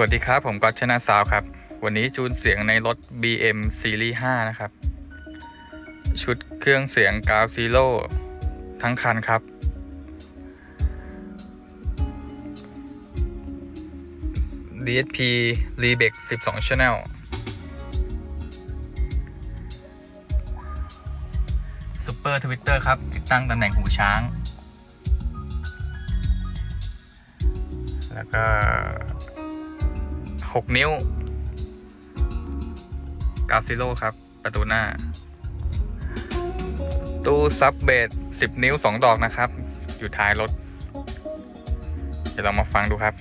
วัสดีครับ ผมก๊อตชนะสาวครับ วันนี้จูนเสียงในรถ BM Series 5 นะครับ ชุดเครื่องเสียงกาวซีโร่ทั้งคันครับ DSP r e b e c 12 Channel Super Twitter ครับ ติดตั้งตำแหน่งหูช้าง แล้วก็ 6 นิ้วกาซิโลครับ ประตูหน้า ตู้ซับเบส10 นิ้ว 2 ดอกนะครับ อยู่ท้ายรถ เดี๋ยวเรามาฟังดูครับ